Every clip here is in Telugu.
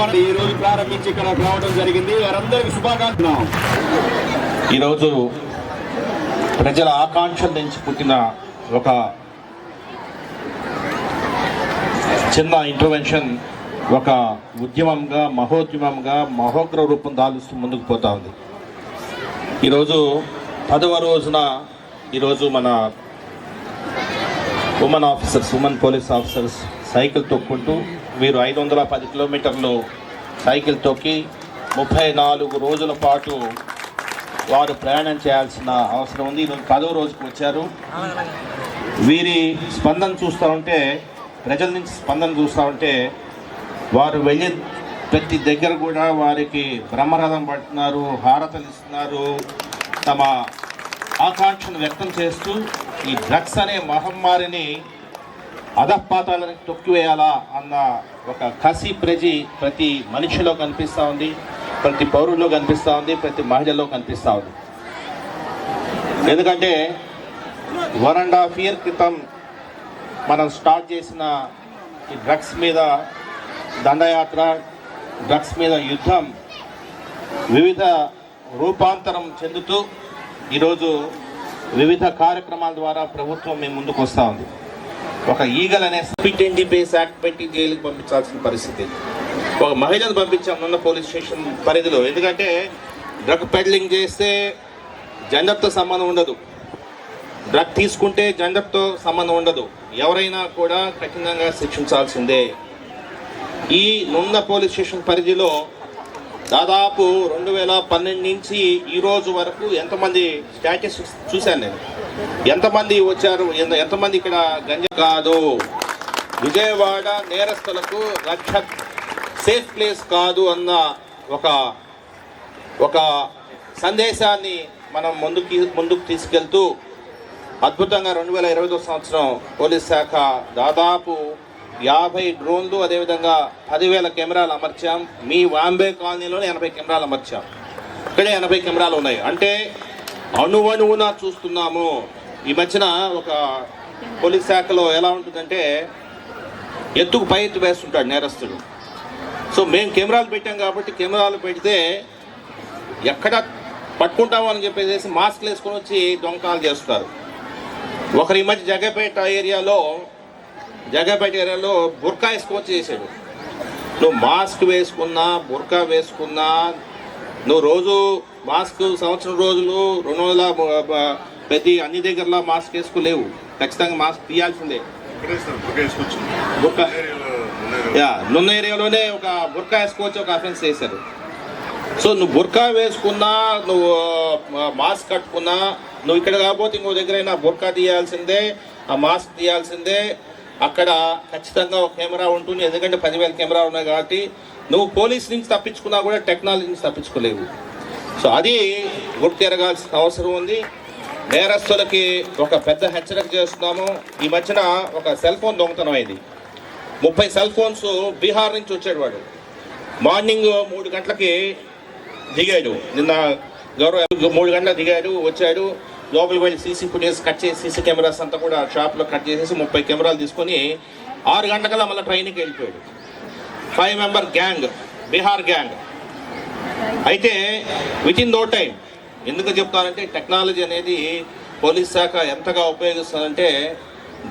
మనం ఈ రోజు ప్రారంభించి ఇక్కడ రావడం జరిగింది. వారందరికీ శుభాకాంక్షలు. ఈరోజు ప్రజల ఆకాంక్షల నుంచి పుట్టిన ఒక చిన్న ఇంటర్వెన్షన్ ఒక ఉద్యమంగా మహోద్యమంగా మహోగ్ర రూపం దాలుస్తూ ముందుకు పోతా ఉంది. ఈరోజు పదవ రోజున ఈరోజు మన women officers women police officers cycle తొక్కుంటూ వీరు ఐదు వందల పది కిలోమీటర్లు సైకిల్ తొక్కి ముప్పై నాలుగు రోజుల పాటు వారు ప్రయాణం చేయాల్సిన అవసరం ఉంది. ఈరోజు పదో రోజుకు వచ్చారు. వీరి స్పందన చూస్తూ ఉంటే ప్రజల నుంచి స్పందన చూస్తూ ఉంటే వారు వెళ్ళే ప్రతి దగ్గర కూడా వారికి బ్రహ్మరథం పడుతున్నారు హారతలు ఇస్తున్నారు. తమ ఆకాంక్షను వ్యక్తం చేస్తూ ఈ డ్రగ్స్ అనే మహమ్మారిని అధపాతాలను తొక్కివేయాలా అన్న ఒక కసి ప్రజి ప్రతి మనిషిలో కనిపిస్తూ ఉంది ప్రతి పౌరుల్లో కనిపిస్తూ ఉంది ప్రతి మహిళలో కనిపిస్తూ ఉంది. ఎందుకంటే వన్ అండ్ హాఫ్ ఇయర్ క్రితం మనం స్టార్ట్ చేసిన ఈ డ్రగ్స్ మీద దండయాత్ర డ్రగ్స్ మీద యుద్ధం వివిధ రూపాంతరం చెందుతూ ఈరోజు వివిధ కార్యక్రమాల ద్వారా ప్రభుత్వం మేము ముందుకు వస్తూ ఉంది. ఒక ఈగల్ అనే అండ్ డిపేస్ యాక్ట్ పెట్టి జైలుకి పంపించాల్సిన పరిస్థితి. ఒక మహిళను పంపించాం మొన్న పోలీస్ స్టేషన్ పరిధిలో. ఎందుకంటే డ్రగ్ పెడ్లింగ్ చేస్తే జెండర్తో సంబంధం ఉండదు. డ్రగ్ తీసుకుంటే జెండర్తో సంబంధం ఉండదు. ఎవరైనా కూడా కఠినంగా శిక్షించాల్సిందే. ఈ నున్న పోలీస్ స్టేషన్ పరిధిలో దాదాపు రెండు వేల పన్నెండు నుంచి ఈరోజు వరకు ఎంతమంది స్టాటిస్టిక్స్ చూశాను నేను. ఎంతమంది వచ్చారు? ఎంతమంది ఇక్కడ గంజ కాదు. విజయవాడ నేరస్తులకు రక్ష సేఫ్ ప్లేస్ కాదు అన్న ఒక ఒక సందేశాన్ని మనం ముందుకి ముందుకు తీసుకెళ్తూ అద్భుతంగా రెండు వేల ఇరవై సంవత్సరం పోలీస్ శాఖ దాదాపు యాభై డ్రోన్లు అదేవిధంగా పదివేల కెమెరాలు అమర్చాం. మీ వాంబే కాలనీలోనే ఎనభై కెమెరాలు అమర్చాం. ఇక్కడే ఎనభై కెమెరాలు ఉన్నాయి. అంటే అణువణువున చూస్తున్నాము. ఈ మధ్యన ఒక పోలీస్ శాఖలో ఎలా ఉంటుందంటే ఎత్తుకు పై ఎత్తు వేస్తుంటాడు నేరస్తుడు. సో మేము కెమెరాలు పెట్టాం కాబట్టి కెమెరాలు పెడితే ఎక్కడ పట్టుకుంటాము అని చెప్పేసి మాస్క్లు వేసుకొని వచ్చి దొంగకాలు చేస్తారు. ఒకరి ఈ మధ్య జగపేట ఏరియాలో జగపేట ఏరియాలో బుర్కా వేసుకొని చేసాడు నువ్వు మాస్క్ వేసుకున్నా బుర్కా వేసుకున్నా నువ్వు రోజు మాస్క్ సంవత్సరం రోజులు రెండు బ- ప్రతి అన్ని దగ్గరలో మాస్క్ వేసుకోలేవు ఖచ్చితంగా మాస్క్ తీయాల్సిందే. బుర్కా యా నున్న ఏరియాలోనే ఒక బుర్కా వేసుకోవచ్చు ఒక అఫెన్స్ చేశారు. సో నువ్వు బుర్కా వేసుకున్నా నువ్వు మాస్క్ కట్టుకున్నా నువ్వు ఇక్కడ కాకపోతే ఇంకో దగ్గర అయినా బుర్కా తీయాల్సిందే ఆ మాస్క్ తీయాల్సిందే. అక్కడ ఖచ్చితంగా ఒక కెమెరా ఉంటుంది ఎందుకంటే పదివేల కెమెరా ఉన్నాయి కాబట్టి. నువ్వు పోలీస్ నుంచి తప్పించుకున్నా కూడా టెక్నాలజీ నుంచి తప్పించుకోలేవు. సో అది గుర్తిరగాల్సిన అవసరం ఉంది. నేరస్తులకి ఒక పెద్ద హెచ్చరిక చేస్తున్నాము. ఈ మధ్యన ఒక సెల్ ఫోన్ దొంగతనం అయింది. ముప్పై సెల్ ఫోన్స్ బీహార్ నుంచి వచ్చాడు వాడు. మార్నింగ్ మూడు గంటలకి దిగాడు. నిన్న గౌరవ మూడు గంటలకు దిగాడు వచ్చాడు. లోపలికి వెళ్ళి సీసీ ఫుటేజ్ కట్ చేసి సీసీ కెమెరాస్ అంతా కూడా షాప్లో కట్ చేసేసి ముప్పై కెమెరాలు తీసుకొని ఆరు గంటకల్లా మళ్ళీ ట్రైన్కి వెళ్ళిపోయాడు. Five member gang Bihar gang. అయితే విత్ ఇన్ నో టైం ఎందుకు చెప్తానంటే టెక్నాలజీ అనేది పోలీస్ శాఖ ఎంతగా ఉపయోగిస్తుందంటే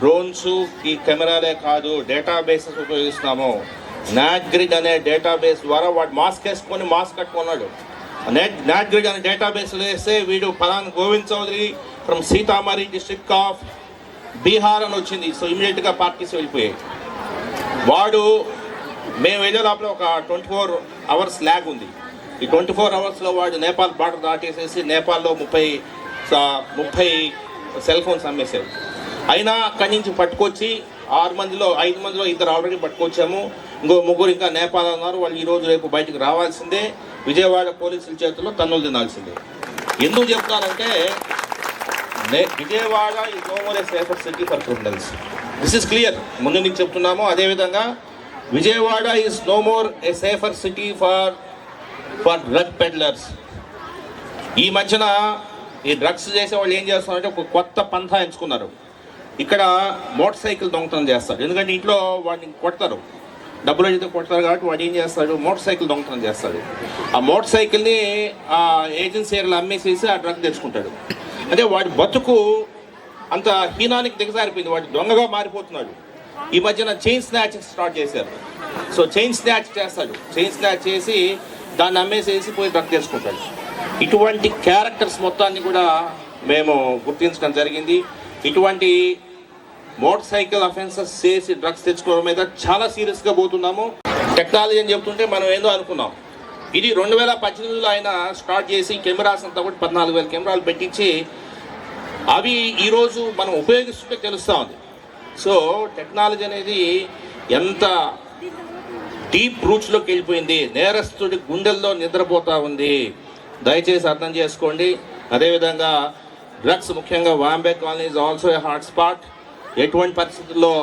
డ్రోన్స్ ఈ కెమెరాలే కాదు డేటాబేసెస్ ఉపయోగిస్తున్నాము. నాట్ గ్రిడ్ అనే డేటాబేస్ ద్వారా వాడు మాస్క్ వేసుకొని మాస్క్ కట్టుకున్నాడు. నెట్ నాట్ గ్రిడ్ అనే డేటాబేస్లో వేస్తే వీడు ఫలాన్ Govind Chaudhary from Sitamarhi district of Bihar అని వచ్చింది. సో ఇమీడియట్గా పార్టీస్ వెళ్ళిపోయాయి. వాడు మేము వెళ్ళే లోపల ఒక ట్వంటీ ఫోర్ అవర్స్ ల్యాగ్ ఉంది. ఈ ట్వంటీ ఫోర్ అవర్స్లో వాడు నేపాల్ బార్డర్ దాటేసేసి నేపాల్లో ముప్పై ముప్పై సెల్ ఫోన్స్ అమ్మేశాడు. అయినా అక్కడి నుంచి పట్టుకొచ్చి ఆరు మందిలో ఐదు మందిలో ఇద్దరు ఆల్రెడీ పట్టుకొచ్చాము. ఇంకో ముగ్గురు ఇంకా నేపాల్ ఉన్నారు వాళ్ళు ఈరోజు రేపు బయటకు రావాల్సిందే. విజయవాడ పోలీసుల చేతుల్లో తన్నులు తినాల్సిందే. ఎందుకు చెప్తానంటే నే- విజయవాడ ఈ no more a safer city for criminals this is clear ముందు నుంచి చెప్తున్నాము. అదేవిధంగా Vijayawada is no more a safer city for for drug peddlers. ఈ మధ్యన ఈ డ్రగ్స్ చేసే వాళ్ళు ఏం చేస్తున్నారంటే ఒక కొత్త పంథా ఎంచుకున్నారు. ఇక్కడ మోటార్ సైకిల్ దొంగతనం చేస్తారు. ఎందుకంటే ఇంట్లో వాడిని కొడతారు. డబ్బులు అయితే కొడతారు కాబట్టి వాడు ఏం చేస్తాడు? మోటార్ సైకిల్ దొంగతనం చేస్తాడు. ఆ మోటార్ సైకిల్ని ఆ ఏజెన్సీ ఏరియాలో అమ్మేసేసి ఆ డ్రగ్ తెచ్చుకుంటాడు. అంటే వాడి బతుకు అంత హీనానికి దిగజారిపోయింది. వాడు దొంగగా మారిపోతున్నాడు. ఈ మధ్యన చైన్ స్నాచ్ స్టార్ట్ చేశారు. సో చైన్ స్నాచ్ చేస్తాడు. చైన్ స్నాచ్ చేసి దాన్ని అమ్మేసేసి పోయి డ్రగ్ తెచ్చుకుంటాడు ఇటువంటి క్యారెక్టర్స్ మొత్తాన్ని కూడా మేము గుర్తించడం జరిగింది. ఇటువంటి మోటార్ సైకిల్ అఫెన్సెస్ చేసి డ్రగ్స్ తెచ్చుకోవడం మీద చాలా సీరియస్గా పోతున్నాము. టెక్నాలజీ అని చెప్తుంటే మనం ఏందో అనుకున్నాం. ఇది రెండు వేల పద్దెనిమిదిలో ఆయన స్టార్ట్ చేసి కెమెరాస్ అంతా కూడా పద్నాలుగు వేల కెమెరాలు పెట్టించి అవి ఈరోజు మనం ఉపయోగిస్తుంటే తెలుస్తూ ఉంది. సో టెక్నాలజీ అనేది ఎంత డీప్ రూట్స్లోకి వెళ్ళిపోయింది. నేరస్తుడి గుండెల్లో నిద్రపోతా ఉంది. దయచేసి అర్థం చేసుకోండి. అదేవిధంగా డ్రగ్స్ ముఖ్యంగా Vambay colony is also a hotspot ఎటువంటి పరిస్థితుల్లో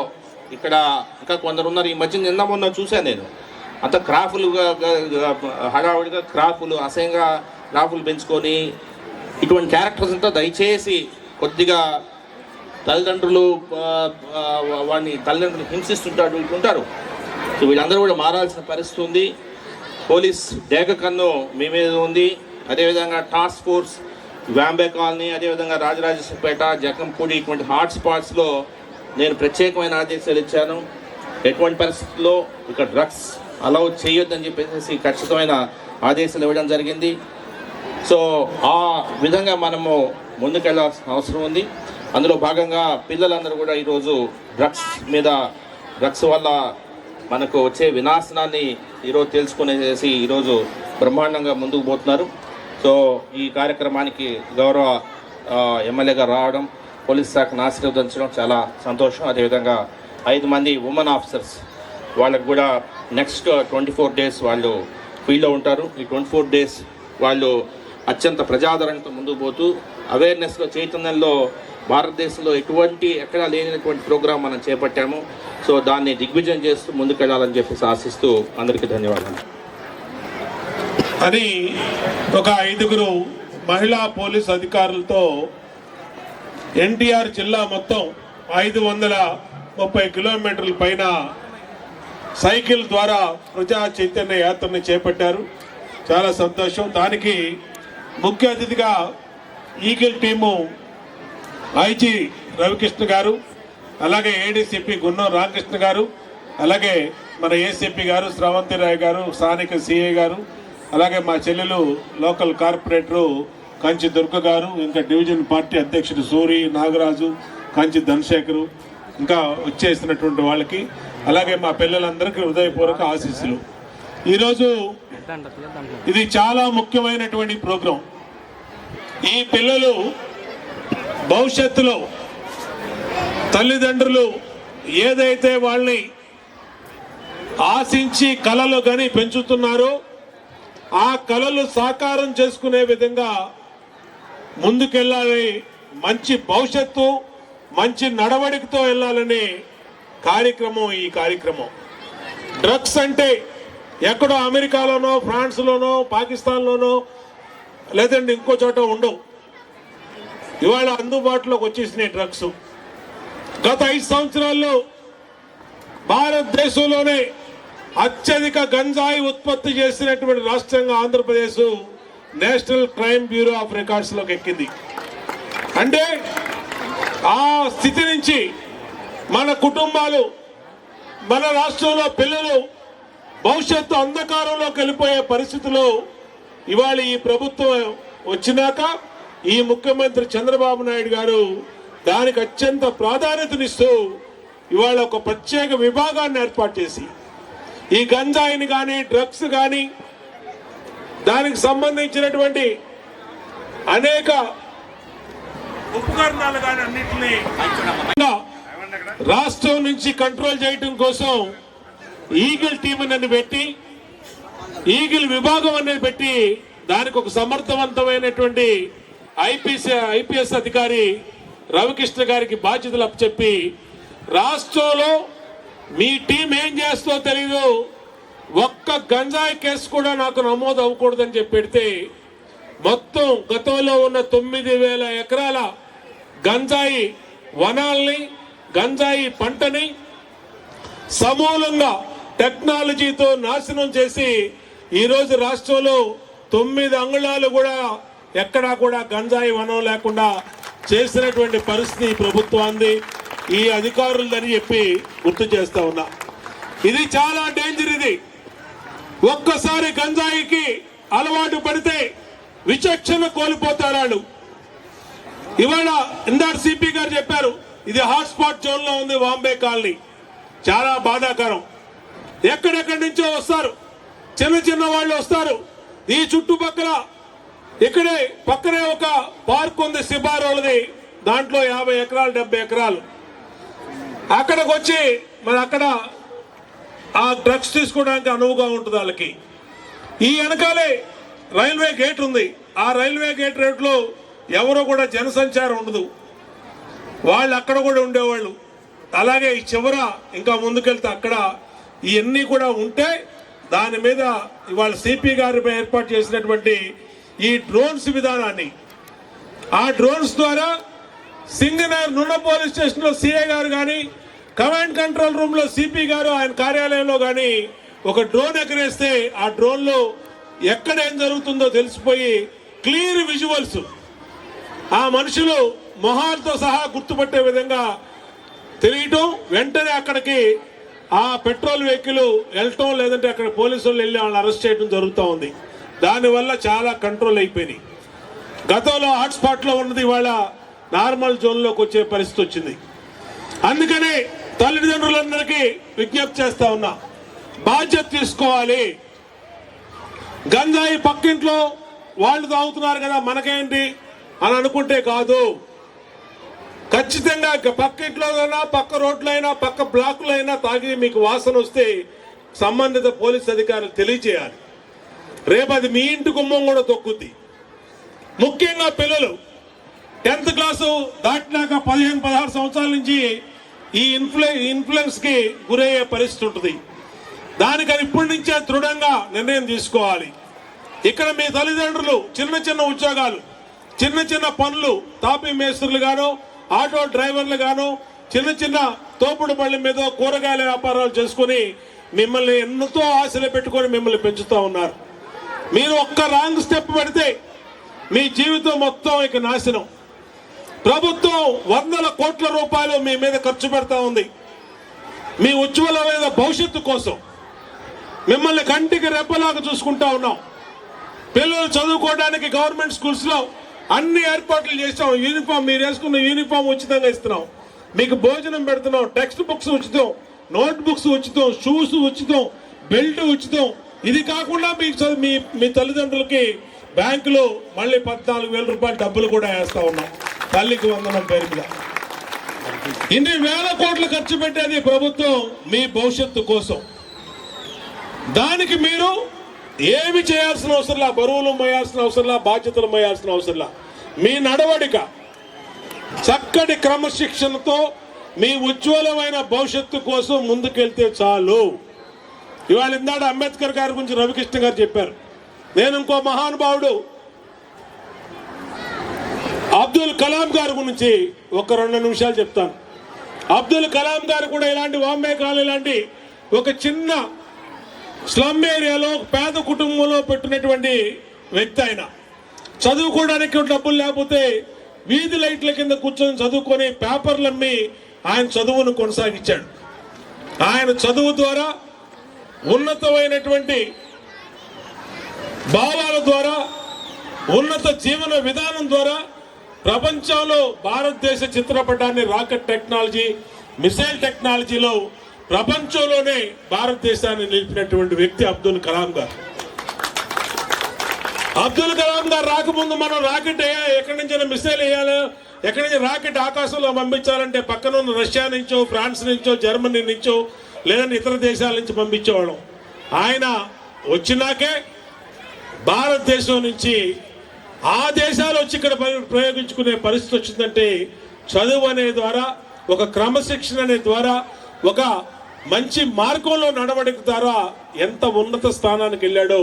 ఇక్కడ ఇంకా కొందరు ఉన్నారు. ఈ మధ్య నిన్న మొన్న చూశాను నేను. అంత క్రాఫులుగా హడావుడిగా క్రాఫులు అసహ్యంగా క్రాఫులు పెంచుకొని ఇటువంటి క్యారెక్టర్స్ అంతా దయచేసి కొద్దిగా తల్లిదండ్రులు వాడిని తల్లిదండ్రులు హింసిస్తుంటాడు ఉంటారు. సో వీళ్ళందరూ కూడా మారాల్సిన పరిస్థితి ఉంది. పోలీస్ డేగ కన్ను మీ మీద ఉంది. అదేవిధంగా టాస్క్ ఫోర్స్ వ్యాంబే కాలనీ అదేవిధంగా రాజరాజేశ్వరపేట జకంపూడి ఇటువంటి హాట్ స్పాట్స్లో నేను ప్రత్యేకమైన ఆదేశాలు ఇచ్చాను. ఎటువంటి పరిస్థితుల్లో ఇక్కడ డ్రగ్స్ అలౌ చేయొద్దని చెప్పేసి ఖచ్చితమైన ఆదేశాలు ఇవ్వడం జరిగింది. సో ఆ విధంగా మనము ముందుకెళ్ళాల్సిన అవసరం ఉంది. అందులో భాగంగా పిల్లలందరూ కూడా ఈరోజు డ్రగ్స్ మీద డ్రగ్స్ వల్ల మనకు వచ్చే వినాశనాన్ని ఈరోజు తెలుసుకునేసి ఈరోజు బ్రహ్మాండంగా ముందుకు పోతున్నారు. సో ఈ కార్యక్రమానికి గౌరవ ఎమ్మెల్యేగా రావడం పోలీస్ శాఖను ఆశీర్వదించడం చాలా సంతోషం. అదేవిధంగా ఐదు మంది ఉమెన్ ఆఫీసర్స్ వాళ్ళకు కూడా నెక్స్ట్ ట్వంటీ ఫోర్ డేస్ వాళ్ళు ఫీల్డ్లో ఉంటారు. ఈ ట్వంటీ ఫోర్ డేస్ వాళ్ళు అత్యంత ప్రజాదరణతో ముందుకు పోతూ అవేర్నెస్లో చైతన్యంలో భారతదేశంలో ఎటువంటి ఎక్కడా లేనటువంటి ప్రోగ్రాం మనం చేపట్టాము. సో దాన్ని దిగ్విజయం చేస్తూ ముందుకెళ్ళాలని చెప్పేసి ఆశిస్తూ అందరికీ ధన్యవాదాలు. అని ఒక ఐదుగురు మహిళా పోలీస్ అధికారులతో ఎన్టీఆర్ జిల్లా మొత్తం ఐదు వందల ముప్పై కిలోమీటర్ల పైన సైకిల్ ద్వారా ప్రజా చైతన్య యాత్రని చేపట్టారు. చాలా సంతోషం. దానికి ముఖ్య అతిథిగా ఈగిల్ టీము ఐజీ రవికృష్ణ గారు అలాగే ఏడీసీపీ గున్నం రామకృష్ణ గారు అలాగే మన ఏసీపీ గారు శ్రవంతి రాయ్ గారు స్థానిక సిఐ గారు అలాగే మా చెల్లెలు లోకల్ కార్పొరేటరు కంచి దుర్గ గారు ఇంకా డివిజన్ పార్టీ అధ్యక్షుడు సూరి నాగరాజు కంచి ధనశేఖరు ఇంకా వచ్చేసినటువంటి వాళ్ళకి అలాగే మా పిల్లలందరికీ హృదయపూర్వక ఆశీస్సులు. ఈరోజు ఇది చాలా ముఖ్యమైనటువంటి ప్రోగ్రాం. ఈ పిల్లలు భవిష్యత్తులో తల్లిదండ్రులు ఏదైతే వాళ్ళని ఆశించి కళలు గని పెంచుతున్నారో ఆ కళలు సాకారం చేసుకునే విధంగా ముందుకెళ్ళాలి మంచి భవిష్యత్తు మంచి నడవడికతో వెళ్ళాలనే కార్యక్రమం ఈ కార్యక్రమం. డ్రగ్స్ అంటే ఎక్కడో అమెరికాలోనో ఫ్రాన్స్లోనో పాకిస్తాన్లోనో లేదంటే ఇంకో చోట ఉండవు. ఇవాళ అందుబాటులోకి వచ్చేసినాయి డ్రగ్స్ గత ఐదు సంవత్సరాల్లో భారతదేశంలోనే అత్యధిక గంజాయి ఉత్పత్తి చేసినటువంటి రాష్ట్రంగా Andhra Pradesh national crime bureau of రికార్డ్స్లోకి ఎక్కింది. అంటే ఆ స్థితి నుంచి మన కుటుంబాలు మన రాష్ట్రంలో పిల్లలు భవిష్యత్తు అంధకారంలోకి వెళ్ళిపోయే పరిస్థితిలో ఇవాళ ఈ ప్రభుత్వం వచ్చినాక ఈ ముఖ్యమంత్రి చంద్రబాబు నాయుడు గారు దానికి అత్యంత ప్రాధాన్యతనిస్తూ ఇవాళ ఒక ప్రత్యేక విభాగాన్ని ఏర్పాటు చేసి ఈ గంజాయిని కానీ డ్రగ్స్ కానీ దానికి సంబంధించినటువంటి అనేక ఉపకరణాలు కానీ అన్నింటినీ రాష్ట్రం నుంచి కంట్రోల్ చేయటం కోసం ఈగిల్ టీం అని పెట్టి ఈగిల్ విభాగం అనేది పెట్టి దానికి ఒక సమర్థవంతమైనటువంటి ఐపీఎస్ ఐపీఎస్ అధికారి రవికృష్ణ గారికి బాధ్యతలు అప్పచెప్పి రాష్ట్రంలో మీ టీం ఏం చేస్తో తెలీదు ఒక్క గంజాయి కేసు కూడా నాకు నమోదు అవ్వకూడదని చెప్పి పెడితే మొత్తం గతంలో ఉన్న తొమ్మిది వేల ఎకరాల గంజాయి వనాల్ని గంజాయి పంటని సమూలంగా టెక్నాలజీతో నాశనం చేసి ఈరోజు రాష్ట్రంలో తొమ్మిది అంగుళాలు కూడా ఎక్కడా కూడా గంజాయి వనం లేకుండా చేసినటువంటి పరిస్థితి ప్రభుత్వాన్ని ఈ అధికారులని చెప్పి గుర్తు చేస్తా ఉన్నా. ఇది చాలా డేంజర్ ఇది. ఒక్కసారి గంజాయికి అలవాటు పడితే విచక్షణ కోల్పోతారాడు ఇవాళ ఇందాక సిపి గారు చెప్పారు ఇది హాట్స్పాట్ జోన్లో ఉంది బాంబే కాలనీ. చాలా బాధాకరం. ఎక్కడెక్కడి నుంచో వస్తారు. చిన్న చిన్న వాళ్ళు వస్తారు. ఈ చుట్టుపక్కల ఇక్కడే పక్కనే ఒక పార్క్ ఉంది శిబారోలది. దాంట్లో యాభై ఎకరాలు డెబ్బై ఎకరాలు. అక్కడికి వచ్చి మరి అక్కడ ఆ డ్రగ్స్ తీసుకోవడానికి అనువుగా ఉంటుంది వాళ్ళకి. ఈ వెనకాలే రైల్వే గేట్ ఉంది. ఆ రైల్వే గేట్ రేట్లో ఎవరో కూడా జనసంచారం ఉండదు. వాళ్ళు అక్కడ కూడా ఉండేవాళ్ళు. అలాగే ఈ చివర ఇంకా ముందుకెళ్తే అక్కడ ఇవన్నీ కూడా ఉంటే దాని మీద ఇవాళ సిపి గారి ఏర్పాటు చేసినటువంటి ఈ డ్రోన్స్ విధానాన్ని. ఆ డ్రోన్స్ ద్వారా సింగనగర్ నున్న పోలీస్ స్టేషన్లో సిఐ గారు కానీ కమాండ్ కంట్రోల్ రూమ్లో సిపి గారు ఆయన కార్యాలయంలో కానీ ఒక డ్రోన్ ఎగరేస్తే ఆ డ్రోన్లో ఎక్కడ ఏం జరుగుతుందో తెలిసిపోయి క్లియర్ విజువల్స్. ఆ మనుషులు మొహాలతో సహా గుర్తుపట్టే విధంగా తెలియటం వెంటనే అక్కడికి ఆ పెట్రోల్ వెహికల్ వెళ్ళటం లేదంటే అక్కడ పోలీసులు వెళ్ళి వాళ్ళని అరెస్ట్ చేయడం జరుగుతూ ఉంది. దానివల్ల చాలా కంట్రోల్ అయిపోయినాయి. గతంలో హాట్స్పాట్లో ఉన్నది ఇవాళ నార్మల్ జోన్లోకి వచ్చే పరిస్థితి వచ్చింది. అందుకనే తల్లిదండ్రులందరికీ విజ్ఞప్తి చేస్తా ఉన్నా బాధ్యత తీసుకోవాలి. గంజాయి పక్కింట్లో వాళ్ళు తాగుతున్నారు కదా మనకేంటి అని అనుకుంటే కాదు. ఖచ్చితంగా గ- పక్క ఇంట్లో అయినా పక్క రోడ్లో అయినా పక్క బ్లాకులైనా తాగి మీకు వాసన వస్తే సంబంధిత పోలీస్ అధికారులు తెలియజేయాలి. రేపు అది మీ ఇంటి కుంభం కూడా తొక్కుద్ది. ముఖ్యంగా పిల్లలు టెన్త్ క్లాసు దాటినాక పదిహేను పదహారు సంవత్సరాల నుంచి ఈ ఇన్ఫ్లూ ఇన్ఫ్లుయెన్స్కి గురయ్యే పరిస్థితి ఉంటుంది. దానికని ఇప్పటి నుంచే దృఢంగా నిర్ణయం తీసుకోవాలి. ఇక్కడ మీ తల్లిదండ్రులు చిన్న చిన్న ఉద్యోగాలు చిన్న చిన్న పనులు తాపీ మేస్త్రులు గాను ఆటో డ్రైవర్లు గాను చిన్న చిన్న తోపుడు పళ్ళ మీద కూరగాయల వ్యాపారాలు చేసుకుని మిమ్మల్ని ఎంతో ఆశలు పెట్టుకొని మిమ్మల్ని పెంచుతూ ఉన్నారు. మీరు ఒక్క రాంగ్ స్టెప్ పెడితే మీ జీవితం మొత్తం ఇక నాశనం. ప్రభుత్వం వందల కోట్ల రూపాయలు మీ మీద ఖర్చు పెడతా ఉంది. మీ ఉజ్వలమైన భవిష్యత్తు కోసం మిమ్మల్ని కంటికి రెప్పలాగా చూసుకుంటా ఉన్నాం. పిల్లలు చదువుకోవడానికి గవర్నమెంట్ స్కూల్స్లో అన్ని ఏర్పాట్లు చేసాం యూనిఫామ్ మీరు వేసుకున్న యూనిఫామ్ ఉచితంగా ఇస్తున్నాం. మీకు భోజనం పెడుతున్నాం. టెక్స్ట్ బుక్స్ ఉచితం. నోట్ బుక్స్ ఉచితం. షూస్ ఉచితం. బెల్ట్ ఉచితం. ఇది కాకుండా మీకు చదువు- మీ మీ తల్లిదండ్రులకి బ్యాంకులో మళ్ళీ పద్నాలుగు వేల రూపాయలు డబ్బులు కూడా వేస్తా ఉన్నాం. తల్లికి వందనం పేరు మీద. ఇన్ని వేల కోట్లు ఖర్చు పెట్టేది ప్రభుత్వం మీ భవిష్యత్తు కోసం. దానికి మీరు ఏమి చేయాల్సిన అవసరంలా బరువులు మోయాల్సిన అవసరంలా బాధ్యతలు మోయాల్సిన అవసరంలా మీ నడవడిక చక్కటి క్రమశిక్షణతో మీ ఉజ్వలమైన భవిష్యత్తు కోసం ముందుకెళ్తే చాలు. ఇవాళ ఇందాడ అంబేద్కర్ గారి గురించి రవికృష్ణ గారు చెప్పారు. నేను ఇంకో మహానుభావుడు. అబ్దుల్ కలాం గారి గురించి ఒక రెండు నిమిషాలు చెప్తాను. అబ్దుల్ కలాం గారు కూడా ఇలాంటి బాంబే కాలనీ ఇలాంటి ఒక చిన్న స్లమ్ ఏరియాలో పేద కుటుంబంలో పెట్టినటువంటి వ్యక్తి ఆయన. చదువుకోవడానికి డబ్బులు లేకపోతే వీధి లైట్ల కింద కూర్చొని చదువుకొని పేపర్లు అమ్మి ఆయన చదువును కొనసాగించాడు. ఆయన చదువు ద్వారా ఉన్నతమైనటువంటి భావాల ద్వారా ఉన్నత జీవన విధానం ద్వారా ప్రపంచంలో భారతదేశ చిత్రపటాన్ని రాకెట్ టెక్నాలజీ మిసైల్ టెక్నాలజీలో ప్రపంచంలోనే భారతదేశాన్ని నిలిపినటువంటి వ్యక్తి అబ్దుల్ కలాం గారు. అబ్దుల్ కలాం గారు రాకముందు మనం రాకెట్ వేయాలి ఎక్కడి నుంచి మిసైల్ వేయాలి ఎక్కడి నుంచి రాకెట్ ఆకాశంలో పంపించాలంటే పక్కన ఉన్న రష్యా నుంచో ఫ్రాన్స్ నుంచో జర్మనీ నుంచో లేదని ఇతర దేశాల నుంచి పంపించేవాళ్ళం. ఆయన వచ్చినాకే భారతదేశం నుంచి ఆ దేశాలు వచ్చి ఇక్కడ ప్రయోగించుకునే పరిస్థితి వచ్చిందంటే చదువు అనే ద్వారా ఒక క్రమశిక్షణ అనే ద్వారా ఒక మంచి మార్గంలో నడవడిక ద్వారా ఎంత ఉన్నత స్థానానికి వెళ్ళాడో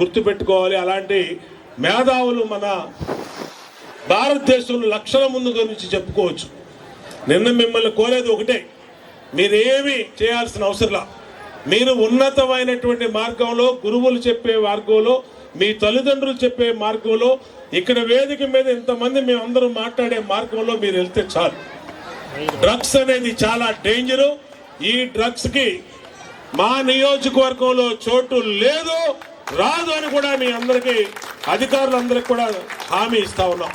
గుర్తుపెట్టుకోవాలి. అలాంటి మేధావులు మన భారతదేశంలో లక్షల ముందు గురించి చెప్పుకోవచ్చు. నిన్న మిమ్మల్ని కోరేది ఒకటే. మీరేమి చేయాల్సిన అవసరంలా. మీరు ఉన్నతమైనటువంటి మార్గంలో గురువులు చెప్పే మార్గంలో మీ తల్లిదండ్రులు చెప్పే మార్గంలో ఇక్కడ వేదిక మీద ఇంతమంది మేమందరం మాట్లాడే మార్గంలో మీరు వెళ్తే చాలు. డ్రగ్స్ అనేది చాలా డేంజరు. ఈ డ్రగ్స్కి మా నియోజకవర్గంలో చోటు లేదు రాదు అని కూడా మీ అందరికీ అధికారులందరికీ కూడా హామీ ఇస్తా ఉన్నాం.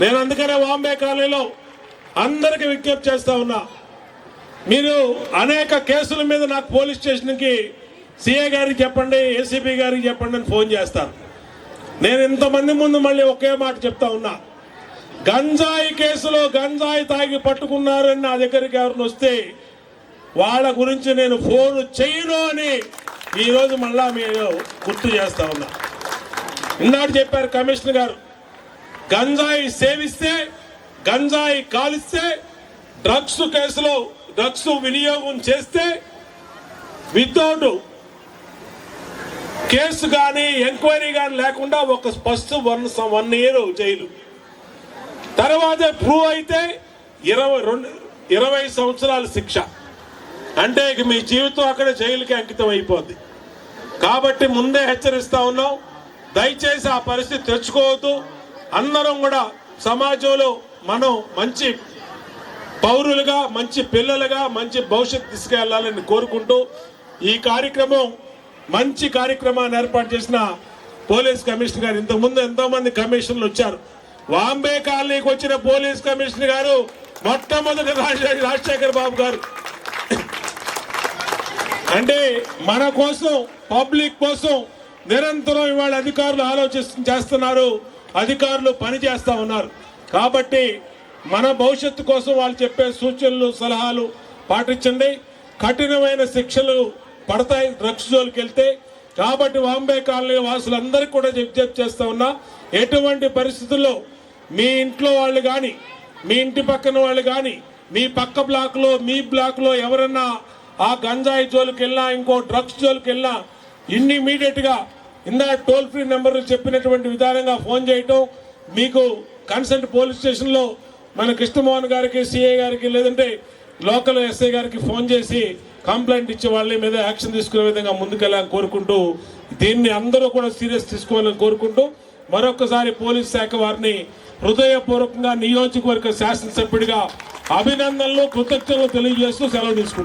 నేను అందుకనే వాంబే కాలనీలో అందరికీ విజ్ఞప్తి చేస్తా ఉన్నా. మీరు అనేక కేసుల మీద నాకు పోలీస్ స్టేషన్కి సిఏ గారికి చెప్పండి ఏసీపీ గారికి చెప్పండి అని ఫోన్ చేస్తాను నేను ఇంతమంది ముందు మళ్ళీ ఒకే మాట చెప్తా ఉన్నా. గంజాయి కేసులో గంజాయి తాగి పట్టుకున్నారని నా దగ్గరికి ఎవరిని వస్తే వాళ్ళ గురించి నేను ఫోన్ చేయను అని ఈరోజు మళ్ళా మీరు గుర్తు చేస్తా ఉన్నా. ఇందాక చెప్పారు కమిషనర్ గారు గంజాయి సేవిస్తే గంజాయి కాలిస్తే డ్రగ్స్ కేసులో డ్రగ్స్ వినియోగం చేస్తే వితౌట్ కేసు కానీ ఎంక్వైరీ కానీ లేకుండా ఒక first one one year jail. తర్వాత ప్రూవ్ అయితే ఇరవై రెండు ఇరవై సంవత్సరాల శిక్ష. అంటే ఇక మీ జీవితం అక్కడ జైలుకి అంకితం అయిపోద్ది. కాబట్టి ముందే హెచ్చరిస్తా ఉన్నాం. దయచేసి ఆ పరిస్థితి తెచ్చుకోవద్దు. అందరం కూడా సమాజంలో మనం మంచి పౌరులుగా మంచి పిల్లలుగా మంచి భవిష్యత్తు తీసుకెళ్ళాలని కోరుకుంటూ ఈ కార్యక్రమం మంచి కార్యక్రమాన్ని ఏర్పాటు చేసిన పోలీస్ కమిషనర్ గారు. ఇంతకుముందు ఎంతో మంది కమిషనర్లు వచ్చారు. వాంబే కాలనీకి వచ్చిన పోలీస్ కమిషనర్ గారు మొట్టమొదటి రాజశేఖర్ రాజశేఖర్ బాబు గారు. అంటే మన కోసం పబ్లిక్ కోసం నిరంతరం ఇవాళ అధికారులు ఆలోచిస్తు చేస్తున్నారు అధికారులు పని చేస్తా ఉన్నారు. కాబట్టి మన భవిష్యత్తు కోసం వాళ్ళు చెప్పే సూచనలు సలహాలు పాటించండి. కఠినమైన శిక్షలు పడతాయి డ్రగ్స్ జోలికి వెళ్తే. కాబట్టి వాంబే కాలనీ వాసులందరికీ కూడా విజ్ఞప్తి చేస్తా ఉన్నా ఎటువంటి పరిస్థితుల్లో మీ ఇంట్లో వాళ్ళు కానీ మీ ఇంటి పక్కన వాళ్ళు కానీ మీ పక్క బ్లాక్లో మీ బ్లాక్లో ఎవరన్నా ఆ గంజాయి జోలికి వెళ్ళినా ఇంకో డ్రగ్స్ జోలికి వెళ్ళినా ఇమ్మీడియట్ ఇందా టోల్ ఫ్రీ నెంబర్ చెప్పినటువంటి విధానంగా ఫోన్ చేయటం మీకు కన్సల్ట్ పోలీస్ స్టేషన్లో మన కృష్ణమోహన్ గారికి సిఐ గారికి లేదంటే లోకల్ ఎస్ఐ గారికి ఫోన్ చేసి కంప్లైంట్ ఇచ్చే వాళ్ళ మీద యాక్షన్ తీసుకునే విధంగా ముందుకెళ్ళాలని కోరుకుంటూ దీన్ని అందరూ కూడా సీరియస్ తీసుకోవాలని కోరుకుంటూ మరొకసారి పోలీస్ శాఖ వారిని హృదయపూర్వకంగా నియోజకవర్గ శాసనసభ్యుడిగా అభినందనలు కృతజ్ఞతలు తెలియజేస్తూ సెలవు తీసుకుంటాం